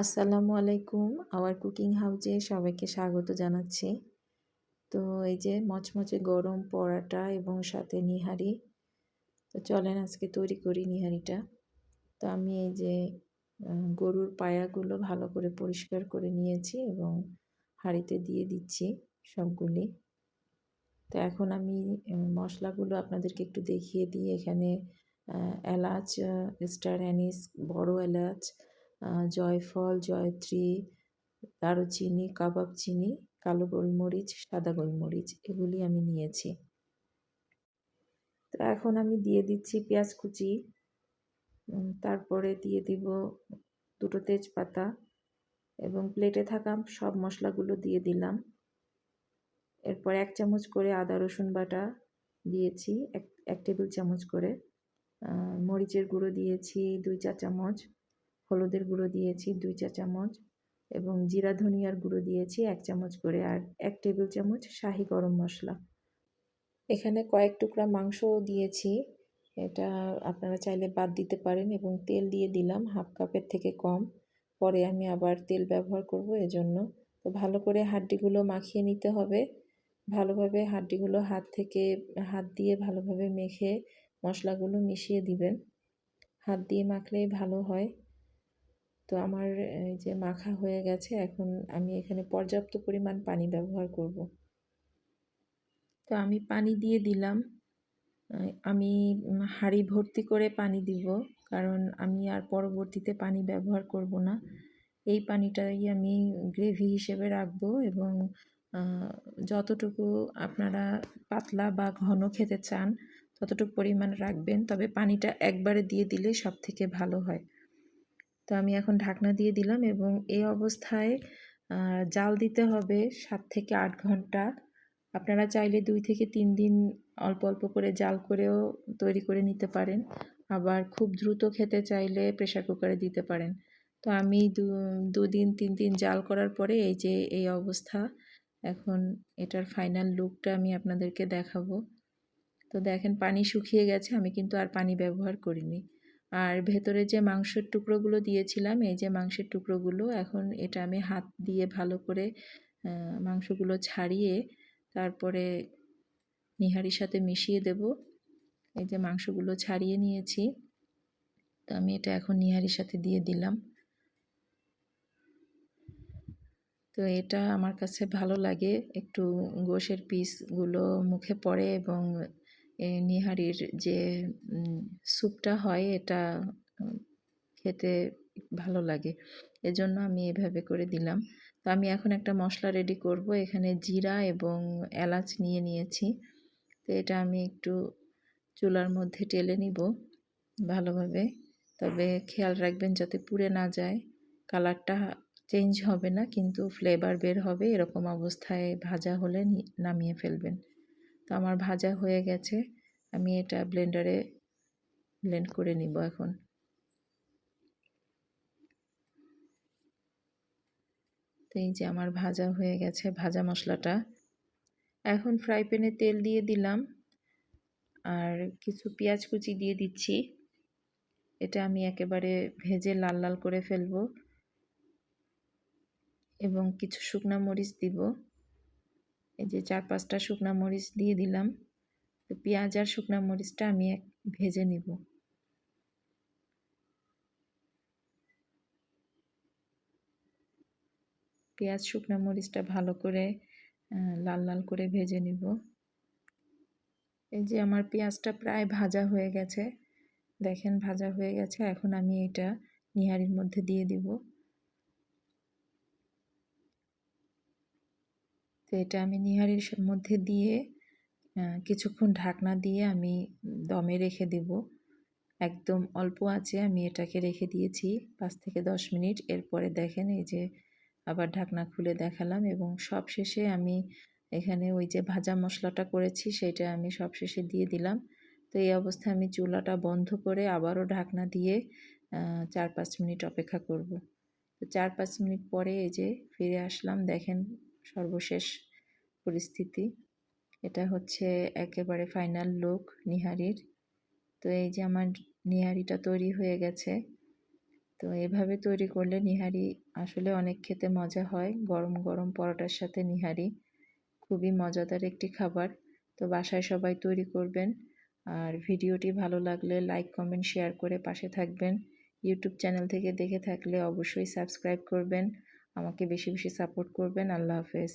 আসসালামু আলাইকুম hour cooking হাউজে সবাইকে স্বাগত জানাচ্ছি। তো এই যে মচমচে গরম পরাটা এবং সাথে নিহারি। তো চলেন আজকে তৈরি করি নিহারিটা। তো আমি এই যে গরুর পায়াগুলো ভালো করে পরিষ্কার করে নিয়েছি এবং হাঁড়িতে দিয়ে দিচ্ছি সবগুলি। তো এখন আমি মশলাগুলো আপনাদেরকে একটু দেখিয়ে দিই। এখানে এলাচ স্টার অ্যানিস বড় এলাচ জয়ফল, জয়ত্রী, দারুচিনি কাবাব চিনি কালো গোলমরিচ, সাদা গোলমরিচ এগুলি আমি নিয়েছি। তো এখন আমি দিয়ে দিচ্ছি পেঁয়াজ কুচি। তারপরে দিয়ে দিব দুটো তেজপাতা এবং প্লেটে থাকা সব মশলাগুলো দিয়ে দিলাম। এরপর এক চামচ করে আদা, রসুন বাটা দিয়েছি, এক এক টেবিল চামচ করে। মরিচের গুঁড়ো দিয়েছি, দুই চা চামচ হলুদের গুঁড়ো দিয়েছি দুই চা চামচ এবং জিরা ধনিয়ার গুঁড়ো দিয়েছি এক চামচ করে আর এক টেবিল চামচ শাহি গরম মশলা। এখানে কয়েক টুকরা মাংসও দিয়েছি। এটা আপনারা চাইলে বাদ দিতে পারেন এবং তেল দিয়ে দিলাম হাফ কাপের থেকে কম। পরে আমি আবার তেল ব্যবহার করব এজন্য। তো ভালো করে হাড্ডিগুলো মাখিয়ে নিতে হবে। ভালোভাবে হাড্ডিগুলো হাত থেকে হাত দিয়ে ভালোভাবে মেখে মশলাগুলো মিশিয়ে দিবেন। হাত দিয়ে মাখলেই ভালো হয়। তো আমার যে মাখা হয়ে গেছে, এখন আমি এখানে পর্যাপ্ত পরিমাণ পানি ব্যবহার করব। তো আমি পানি দিয়ে দিলাম। আমি হাঁড়ি ভর্তি করে পানি দিব, কারণ আমি আর পরবর্তীতে পানি ব্যবহার করব না। এই পানিটাই আমি গ্রেভি হিসেবে রাখব এবং যতটুকু আপনারা পাতলা বা ঘন খেতে চান, ততটুকু পরিমাণ রাখবেন। তবে পানিটা একবারে দিয়ে দিলে সব থেকে ভালো হয়। তো আমি এখন ঢাকনা দিয়ে দিলাম এবং এই অবস্থায় জাল দিতে হবে সাত থেকে আট ঘণ্টা। আপনারা চাইলে দুই থেকে তিন দিন অল্প অল্প করে জাল করেও তৈরি করে নিতে পারেন। আবার খুব দ্রুত খেতে চাইলে প্রেশার কুকারে দিতে পারেন। তো আমি দু দুদিন তিন দিন জাল করার পরে এই যে এই অবস্থা, এখন এটার ফাইনাল লুকটা আমি আপনাদেরকে দেখাবো। তো দেখেন পানি শুকিয়ে গেছে, আমি কিন্তু আর পানি ব্যবহার করিনি। আর ভেতরে যে মাংসের টুকরোগুলো দিয়েছিলাম, এই যে মাংসের টুকরোগুলো এখন এটা আমি হাত দিয়ে ভালো করে মাংসগুলো ছাড়িয়ে তারপরে নিহারির সাথে মিশিয়ে দেব। এই যে মাংসগুলো ছাড়িয়ে নিয়েছি, তো আমি এটা এখন নিহারির সাথে দিয়ে দিলাম। তো এটা আমার কাছে ভালো লাগে, একটু গোশের পিসগুলো মুখে পড়ে এবং নিহারির যে স্যুপটা হয় এটা খেতে ভালো লাগে। এজন্য আমি এভাবে করে দিলাম। তো আমি এখন একটা মশলা রেডি করব। এখানে জিরা এবং এলাচ নিয়ে নিয়েছি। তো এটা আমি একটু চুলার মধ্যে টেলে নিব ভালোভাবে। তবে খেয়াল রাখবেন যাতে পুড়ে না যায়। কালারটা চেঞ্জ হবে না, কিন্তু ফ্লেভার বের হবে। এরকম অবস্থায় ভাজা হলে নামিয়ে ফেলবেন। তো আমার ভাজা হয়ে গেছে। আমি এটা ব্লেন্ডারে ব্লেন্ড করে নিব এখন। তো এই যে আমার ভাজা হয়ে গেছে, ভাজা মশলাটা। এখন ফ্রাই প্যানে তেল দিয়ে দিলাম। আর কিছু পেঁয়াজ কুচি দিয়ে দিচ্ছি। এটা আমি একেবারে ভেজে লাল লাল করে ফেলব। এবং কিছু শুকনা মরিচ দিব। এই যে চার পাঁচটা শুকনো মরিচ দিয়ে দিলাম। তো পেঁয়াজ আর শুকনা মরিচটা আমি এক ভেজে নিব। পেঁয়াজ, শুকনো মরিচটা ভালো করে লাল লাল করে ভেজে নিব। এই যে আমার পেঁয়াজটা প্রায় ভাজা হয়ে গেছে। দেখেন ভাজা হয়ে গেছে। এখন আমি এটা নিহারির মধ্যে দিয়ে দিব। তো এটা আমি নিহারির মধ্যে দিয়ে কিছুক্ষণ ঢাকনা দিয়ে আমি দমে রেখে দেব। একদম অল্প আছে আমি এটাকে রেখে দিয়েছি, পাঁচ থেকে দশ মিনিট। এরপরে দেখেন এই যে আবার ঢাকনা খুলে দেখালাম এবং সব শেষে আমি এখানে ওই যে ভাজা মশলাটা করেছি সেটা আমি সব শেষে দিয়ে দিলাম। তো এই অবস্থায় আমি চুলাটা বন্ধ করে আবারও ঢাকনা দিয়ে চার পাঁচ মিনিট অপেক্ষা করব। তো চার পাঁচ মিনিট পরে এই যে ফিরে আসলাম, দেখেন সর্বশেষ পরিস্থিতি। এটা হচ্ছে একেবারে ফাইনাল লুক নিহারির। তো এই যে আমার নিহারিটা তৈরি হয়ে গেছে। তো এভাবে তৈরি করলে নিহারি আসলে অনেক খেতে মজা হয়। গরম গরম পরোটার সাথে নিহারি খুবই মজাদার একটি খাবার। তো বাসায় সবাই তৈরি করবেন। আর ভিডিওটি ভালো লাগলে লাইক কমেন্ট শেয়ার করে পাশে থাকবেন। ইউটিউব চ্যানেল থেকে দেখে থাকলে অবশ্যই সাবস্ক্রাইব করবেন। আমাকে বেশি বেশি সাপোর্ট করবেন। আল্লাহ হাফেজ।